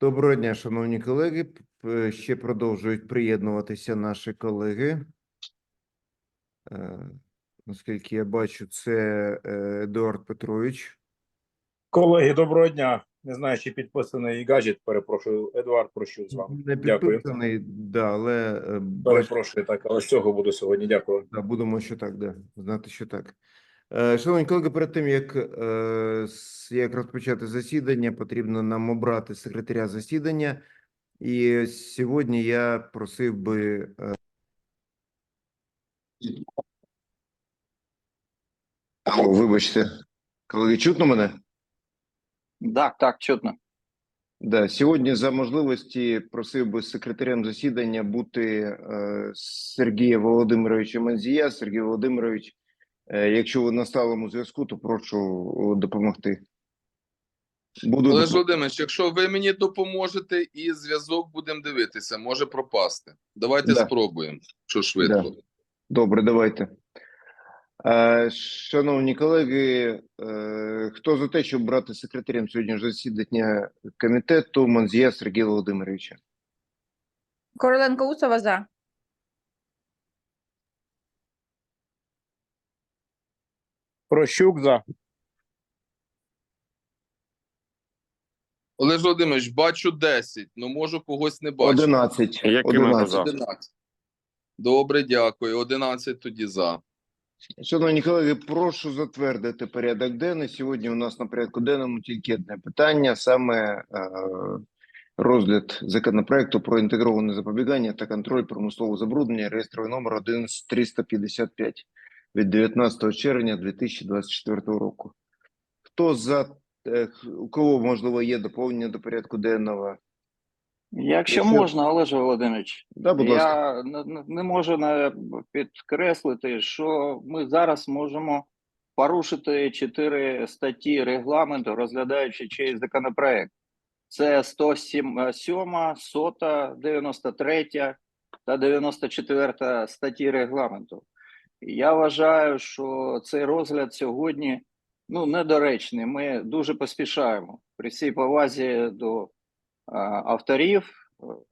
Доброго дня, шановні колеги. Ще продовжують приєднуватися наші колеги. Е, Наскільки я бачу, це е, Едуард Петрович. Колеги, доброго дня. Не знаю, чи підписаний гаджет. Перепрошую, Едуард, прощу з вами. Не Дякую. підписаний, да, але е, Перепрошую, так, але з цього буду сьогодні. Дякую. да, будемо, що так, да, знати, що так. Е, Шановні колеги, перед тим, як, е, як розпочати засідання, потрібно нам обрати секретаря засідання. І сьогодні я просив би е, вибачте, колеги, чутно мене? Так, так, чутно. Да, сьогодні за можливості просив би секретарем засідання бути е, Сергія Володимировича Манзія. Сергій Володимирович, якщо ви на сталому зв'язку, то прошу допомогти. Буду Олеж Володимирович, якщо ви мені допоможете і зв'язок будемо дивитися, може пропасти. Давайте Да. спробуємо, що швидко. Добре, давайте. Е, Шановні колеги, е, хто за те, щоб брати секретарем сьогоднішнього засідання комітету Манзія Сергія Володимировича? Короленко Усова за. Прощук за. Олеж Володимирович, бачу 10, але можу когось не бачити. 11. Якимино 11. 11. Добре, дякую. 11 тоді за. Шановні колеги, прошу затвердити порядок денний. Сьогодні у нас на порядку денному тільки одне питання, саме е, розгляд законопроекту про інтегроване запобігання та контроль промислового забруднення, реєстровий номер 11355 від 19 червня 2024 року. Хто за е, у кого можливо є доповнення до порядку денного? Якщо можна, Олеже Володимирович, Да, будь ласка. я не, не- не можу не підкреслити, що ми зараз можемо порушити чотири статті регламенту, розглядаючи чийсь законопроект. Це 107, 100, 93 та 94 статті регламенту. Я вважаю, що цей розгляд сьогодні ну, недоречний. Ми дуже поспішаємо при всій повазі до авторів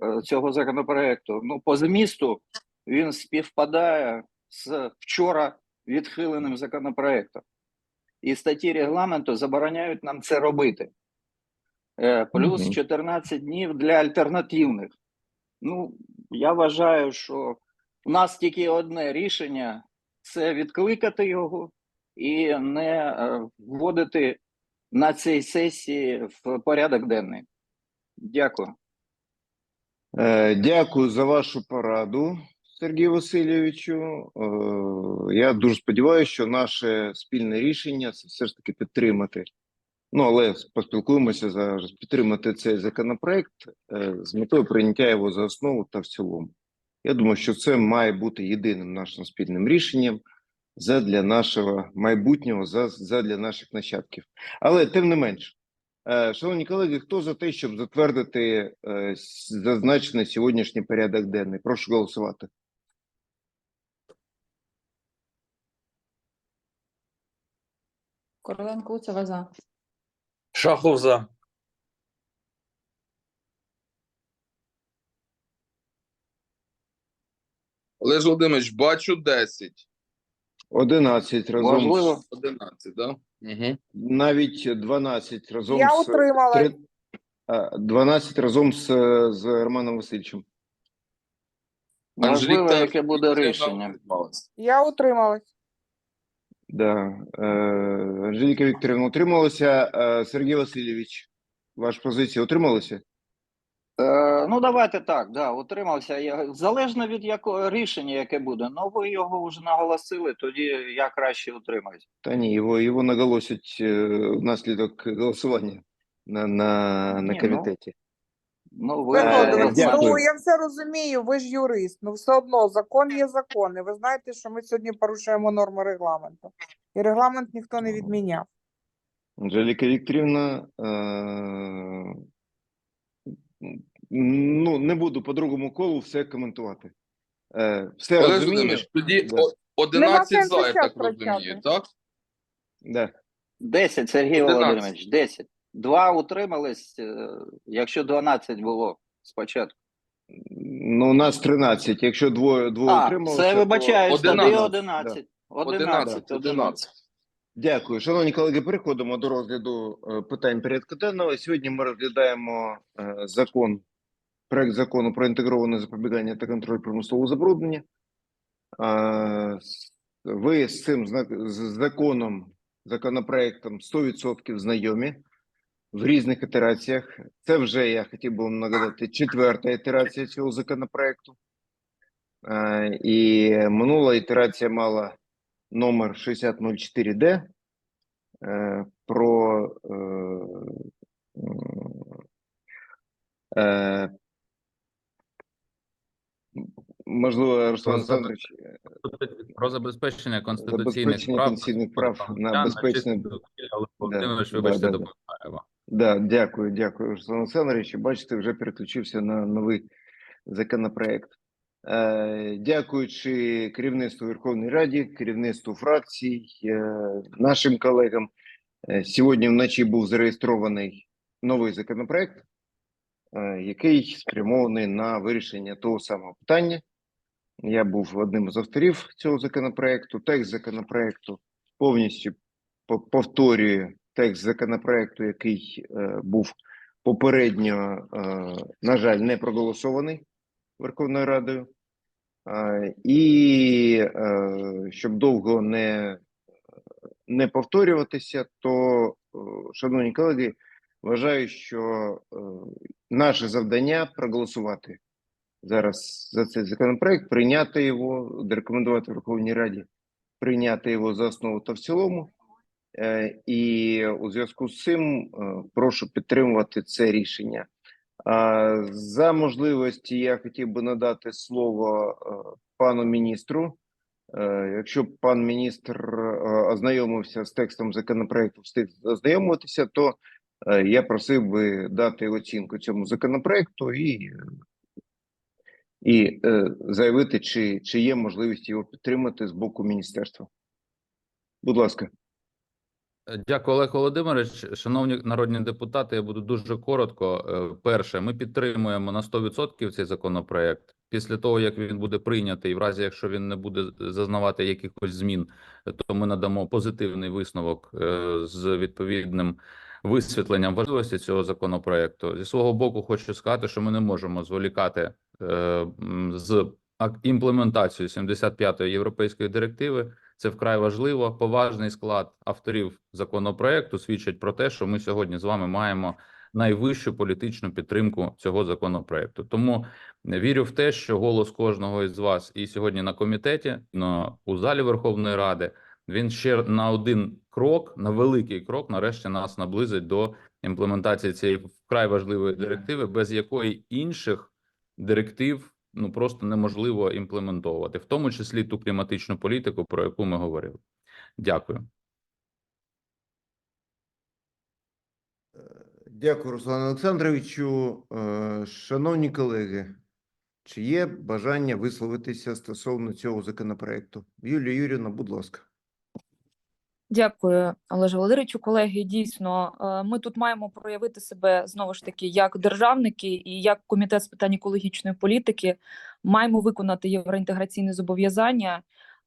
е, цього законопроекту. Ну, по змісту він співпадає з вчора відхиленим законопроектом. І статті регламенту забороняють нам це робити. Е, Плюс 14 днів для альтернативних. Ну, я вважаю, що у нас тільки одне рішення це відкликати його і не е, вводити на цій сесії в порядок денний. Дякую. Е, Дякую за вашу пораду, Сергію Васильовичу. Е, Я дуже сподіваюся, що наше спільне рішення це все ж таки підтримати. Ну, але поспілкуємося зараз підтримати цей законопроект з метою прийняття його за основу та в цілому. Я думаю, що це має бути єдиним нашим спільним рішенням задля нашого майбутнього, за- задля наших нащадків. Але тим не менш, Е, Шановні колеги, хто за те, щоб затвердити е, зазначений сьогоднішній порядок денний? Прошу голосувати. Короленко Усова за. Шахов за. Олеж Володимирович, бачу 10. 11 разом Можливо. з 11, да? Угу. навіть 12 разом Я з утрималась. три- а, 12 разом з, з Романом Васильовичем. Можливо, яке буде рішення. Я утрималась. Да. Е, Анжеліка Вікторівна утрималася. Е, Сергій Васильович, ваша позиція утрималася? Е, ну, давайте так, да, утримався. Я, залежно від якого рішення, яке буде. Ну, ви його вже наголосили, тоді я краще утримаюсь. Та ні, його, його наголосять е, внаслідок голосування на, на, на Ні, ну, комітеті. Ну, ви Е, Володимирович, дякую. ну я все розумію, ви ж юрист. Ну все одно закон є закон. І ви знаєте, що ми сьогодні порушуємо норми регламенту. І регламент ніхто не відміняв. Анжеліка Вікторівна, е, ну, не буду по другому колу все коментувати. Е, все розумію. Володимирович, тоді Да. о- 11 за, я так розумію, так? Да. 10, Сергій 11. Володимирович, 10. Два утримались, е, якщо 12 було спочатку. Ну, у нас 13. Якщо двоє двоє А, утрималося, це то- вибачаюсь, тоді 11, 11. 11, 11. Дякую, шановні колеги. Переходимо до розгляду е, питань порядку денного. Сьогодні ми розглядаємо е, закон, проект закону про інтегроване запобігання та контроль промислового забруднення. Ви з цим законом, законопроектом 100% знайомі в різних ітераціях. Це вже я хотів би вам нагадати четверта ітерація цього законопроекту. І минула ітерація мала номер 6004D е, про е, е, можливо, Руслан Олександрович, Про забезпечення конституційних забезпечення прав, конституційних прав на безпечне- довкілля. Володимирович, да, вибачте, да, да. допомагаю вам. Да, дякую, дякую, Руслан Олександрович. Бачите, вже переключився на новий законопроект. Е, Дякуючи керівництву Верховної Раді, керівництву фракцій, е, нашим колегам, е, сьогодні вночі був зареєстрований новий законопроект, е, який спрямований на вирішення того самого питання. Я був одним із авторів цього законопроекту. Текст законопроекту повністю по- повторює текст законопроекту, який е, був попередньо, е, на жаль, не проголосований Верховною Радою. Е, і е, щоб довго не, не повторюватися, то, е, шановні колеги, вважаю, що е, наше завдання проголосувати зараз за цей законопроект, прийняти його, рекомендувати Верховній Раді прийняти його за основу та в цілому. Е, І у зв'язку з цим е, прошу підтримувати це рішення. За можливості я хотів би надати слово е, пану міністру. Якщо пан міністр ознайомився з текстом законопроекту, встиг ознайомитися, то я просив би дати оцінку цьому законопроекту і, і е, заявити, чи, чи є можливість його підтримати з боку міністерства. Будь ласка. Е, Дякую, Олег Володимирович. Шановні народні депутати, я буду дуже коротко. Е, Перше, ми підтримуємо на 100% цей законопроект. Після того, як він буде прийнятий, в разі якщо він не буде зазнавати якихось змін, то ми надамо позитивний висновок е, з відповідним висвітленням важливості цього законопроекту. Зі свого боку, хочу сказати, що ми не можемо зволікати е, з імплементацією 75-ї європейської директиви. Це вкрай важливо. Поважний склад авторів законопроекту свідчить про те, що ми сьогодні з вами маємо найвищу політичну підтримку цього законопроекту. Тому вірю в те, що голос кожного із вас і сьогодні на комітеті, на у залі Верховної Ради, він ще на один крок, на великий крок, нарешті нас наблизить до імплементації цієї вкрай важливої директиви, без якої інших директив ну просто неможливо імплементовувати, в тому числі ту кліматичну політику, про яку ми говорили. Дякую. Дякую, Руслану Олександровичу. Е, Шановні колеги, чи є бажання висловитися стосовно цього законопроекту? Юлія Юрівна, будь ласка. Дякую, Олеже Володимировичу. Колеги, дійсно, е, ми тут маємо проявити себе знову ж таки як державники і як комітет з питань екологічної політики. Маємо виконати євроінтеграційне зобов'язання.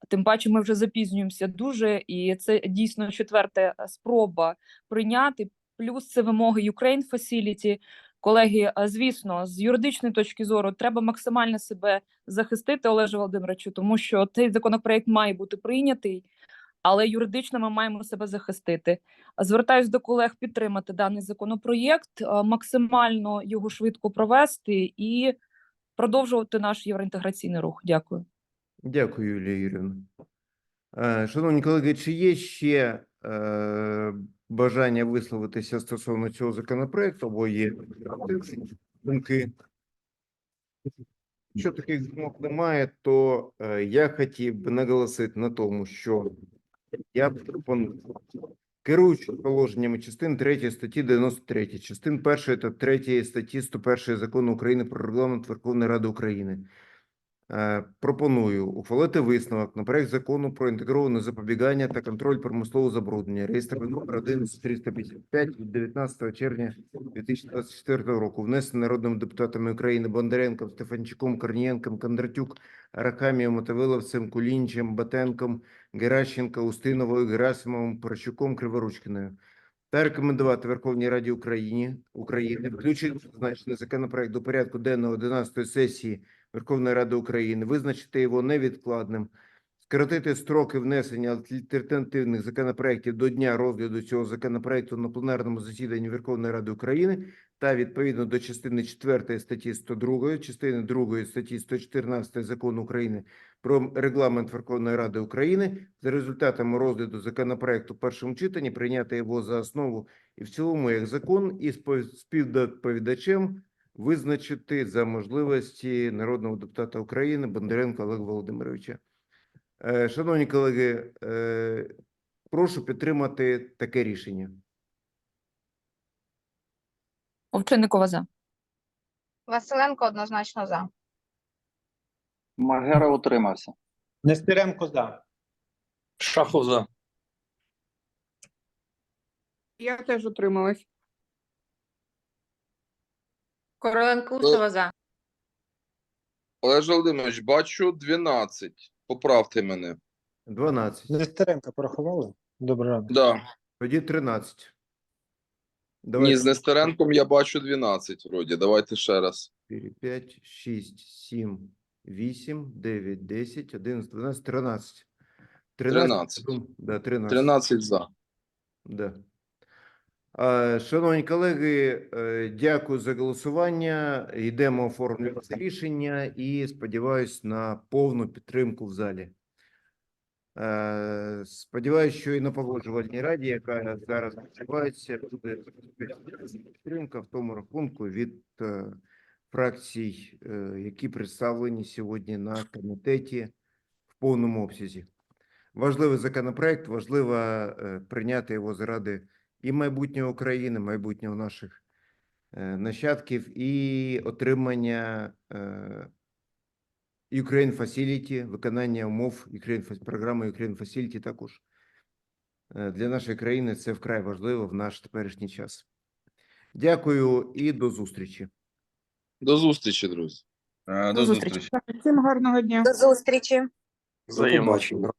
Тим паче, ми вже запізнюємося дуже, і це дійсно четверта спроба прийняти. Плюс це вимоги Ukraine Facility. Колеги, е, звісно, з юридичної точки зору треба максимально себе захистити, Олеже Володимировичу, тому що цей законопроект має бути прийнятий але юридично ми маємо себе захистити. Звертаюсь до колег підтримати даний законопроєкт, е, максимально його швидко провести і продовжувати наш євроінтеграційний рух. Дякую. Дякую, Юлія Юрівна. Е, Шановні колеги, чи є ще е, бажання висловитися стосовно цього законопроекту, або є думки? Якщо таких думок немає, то е, я хотів би наголосити на тому, що я пропоную, Керуючи положеннями частин 3 статті 93, частин 1 та 3 статті 101 Закону України про регламент Верховної Ради України, Пропоную ухвалити висновок на проект закону про інтегроване запобігання та контроль промислового забруднення, реєстраційний номер 11355 від 19 червня 2024 року, внесений народними депутатами України Бондаренком, Стефанчуком, Корнієнком, Кондратюк, Арахамієм, Мотовиловцем, Кулінчем, Батенком, Геращенко, Устиновою, Герасимовим, Порощуком, Криворучкиною. Та рекомендувати Верховній Раді України, України включити зазначений законопроект до порядку денного 11 сесії Верховної Ради України, визначити його невідкладним, скоротити строки внесення альтернативних законопроєктів до дня розгляду цього законопроекту на пленарному засіданні Верховної Ради України та відповідно до частини 4 статті 102, частини 2 статті 114 Закону України про регламент Верховної Ради України за результатами розгляду законопроекту в першому читанні прийняти його за основу і в цілому як закон і спов- співдоповідачем визначити за можливості народного депутата України Бондаренка Олега Володимировича. Е, Шановні колеги, е, прошу підтримати таке рішення. Овчинникова за. Василенко однозначно за. Магера утримався. Нестеренко за. Шахов за. Я теж утрималась. Короленко Усова за. Олег Володимирович, бачу 12. Поправте мене. 12. Нестеренко порахували? Добре. Да. Тоді 13. Ні, з Нестеренком я бачу 12 вроді. Давайте ще раз. 4, 5, 6, 7, 8, 9, 10, 11, 12, 13. 13. Да, 13. 13 за. Да. Шановні колеги, е, дякую за голосування. Йдемо оформлювати рішення і сподіваюсь на повну підтримку в залі. Е, Сподіваюсь, що і на погоджувальній раді, яка зараз відбувається, буде підтримка в тому рахунку від е, фракцій, які представлені сьогодні на комітеті в повному обсязі. Важливий законопроект, важливо прийняти його заради і майбутнього України, майбутнього наших е, нащадків, і отримання е, Ukraine Facility, виконання умов Ukraine, програми Ukraine Facility також. Е, Для нашої країни це вкрай важливо в наш теперішній час. Дякую і до зустрічі. До зустрічі, друзі. До зустрічі. Всім гарного дня. До зустрічі. Взаємно.